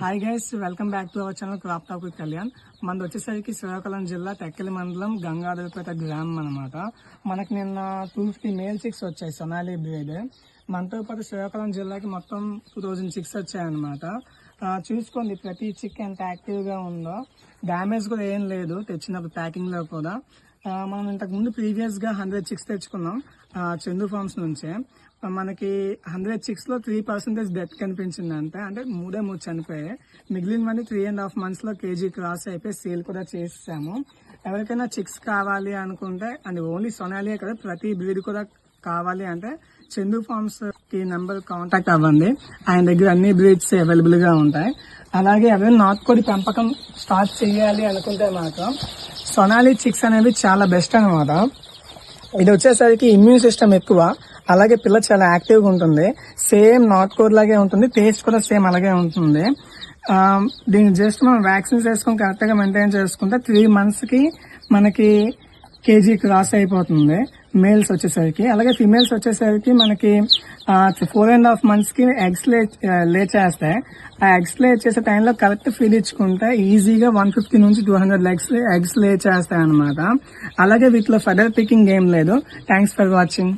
Hi guys welcome back to our channel crop talk with Kalyan మనది వచ్చేసరికి శ్రీకాకుళం జిల్లా తెక్కలి మండలం గంగాధరపేట గ్రామం అనమాట మనకు నిన్న టూ ఫిఫ్టీ మేల్ సిక్స్ వచ్చాయి సొనాలి బ్రీడ్ మనతో పాటు శ్రీకాకుళం జిల్లాకి మొత్తం టూ థౌజండ్ సిక్స్ వచ్చాయన్నమాట. అనమాట చూసుకోండి ప్రతి చిక్ ఎంత యాక్టివ్గా ఉందో. డ్యామేజ్ కూడా ఏం లేదు తెచ్చినప్పుడు ప్యాకింగ్లో కూడా. మనం ఇంతకు ముందు హండ్రెడ్ చిక్స్ తెచ్చుకున్నాం. ఆ, చందు ఫార్మ్స్ నుంచే. మనకి హండ్రెడ్ చిక్స్లో త్రీ పర్సెంటేజ్ డెత్ కనిపించింది అంటే మూడే మూడు చనిపోయాయి. మిగిలినవన్నీ త్రీ అండ్ హాఫ్ మంత్స్లో కేజీ క్రాస్ అయిపోయి సేల్ కూడా చేసాము ఎవరికైనా చిక్స్ కావాలి అనుకుంటే అండ్ ఓన్లీ సొనాలియే కదా ప్రతి బ్రీడ్ కూడా కావాలి అంటే చందు ఫార్మ్స్కి నెంబర్ కాంటాక్ట్ అవ్వండి. ఆయన దగ్గర అన్ని బ్రీడ్స్ అవైలబుల్గా ఉంటాయి. అలాగే ఎవరైనా నాటుకోడి పెంపకం స్టార్ట్ చేయాలి అనుకుంటే మాత్రం సొనాలి చిక్స్ అనేవి చాలా బెస్ట్ అనమాట ఇది వచ్చేసరికి ఇమ్యూన్ సిస్టమ్ ఎక్కువ అలాగే పిల్ల చాలా యాక్టివ్గా ఉంటుంది. సేమ్ నాట్ కోర్ లాగే ఉంటుంది టేస్ట్ కూడా సేమ్ అలాగే ఉంటుంది. దీన్ని జస్ట్ మనం వ్యాక్సిన్స్ వేసుకొని కరెక్ట్గా మెయింటైన్ చేసుకుంటే త్రీ మంత్స్కి మనకి కేజీ క్రాస్ అయిపోతుంది. మేల్స్ వచ్చేసరికి అలాగే ఫిమేల్స్ వచ్చేసరికి మనకి ఫోర్ అండ్ హాఫ్ మంత్స్కి ఎగ్స్ లే లేచేస్తాయి ఆ ఎగ్స్ లేచేసే టైంలో కరెక్ట్ ఫీడ్ ఇచ్చుకుంటే ఈజీగా వన్ ఫిఫ్టీ నుంచి two hundred legs eggs lay చేస్తాయి అనమాట అలాగే వీటిలో ఫెదర్ పికింగ్ ఏం లేదు. Thanks for watching